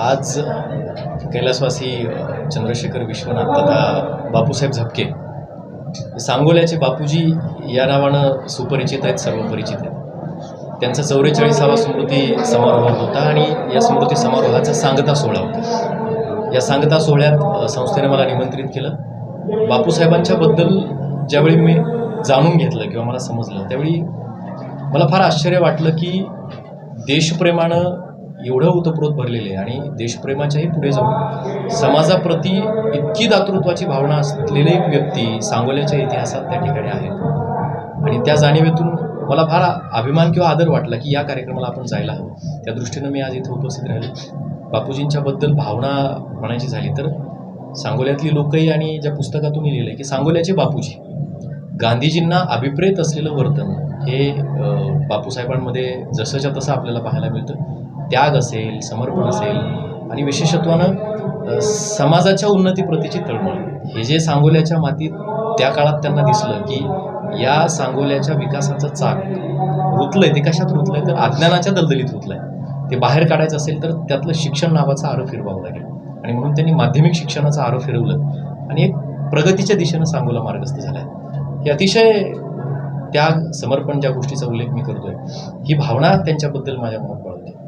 आज कैलासवासी चंद्रशेखर विश्वनाथ तथा बापूसाहेब झपके सांगोल्याचे बापूजी या नावानं सुपरिचित आहेत सर्व परिचित आहेत. त्यांचा चौवेचाळीसावा स्मृती समारोह होता आणि या स्मृती समारोहाचा सांगता सोहळा होता. या सांगता सोहळ्यात संस्थेने मला निमंत्रित केलं. बापूसाहेबांच्याबद्दल ज्यावेळी मी जाणून घेतलं किंवा मला समजलं त्यावेळी मला फार आश्चर्य वाटलं की देशप्रेमानं एवढं उतप्रोत भरलेले आणि देशप्रेमाच्याही पुढे जाऊन समाजाप्रती इतकी दातृत्वाची भावना असलेली एक व्यक्ती सांगोल्याच्या इतिहासात त्या ठिकाणी आहेत आणि त्या जाणीवेतून मला फार अभिमान किंवा आदर वाटला की या कार्यक्रमाला आपण जायला हवं. त्या दृष्टीनं मी आज इथं उपस्थित राहिलो. बापूजींच्याबद्दल भावना म्हणायची झाली तर सांगोल्यातली लोकही आणि ज्या पुस्तकातून लिहिलं आहे की सांगोल्याचे बापूजी गांधीजींना अभिप्रेत असलेलं वर्तन हे बापूसाहेबांमध्ये जसंच्या तसं आपल्याला पाहायला मिळतं. त्याग असेल समर्पण असेल आणि विशेषत्वानं समाजाच्या उन्नतीप्रतीची तळमळ. हे जे सांगोल्याच्या मातीत त्या काळात त्यांना दिसलं की या सांगोल्याच्या विकासाचं चाक रुतलंय ते कशात रुतलंय? तर अज्ञानाच्या दलदलीत रुतलंय. ते बाहेर काढायचं असेल तर त्यातलं शिक्षण नावाचा आरो फिरवावं लागेल. आणि म्हणून त्यांनी माध्यमिक शिक्षणाचा आरोप फिरवलं आणि एक प्रगतीच्या दिशेनं सांगोला मार्गस्थ झालाय. हे अतिशय त्याग समर्पण ज्या गोष्टीचा उल्लेख मी करतोय ही भावना त्यांच्याबद्दल माझ्या मनात बाळगते.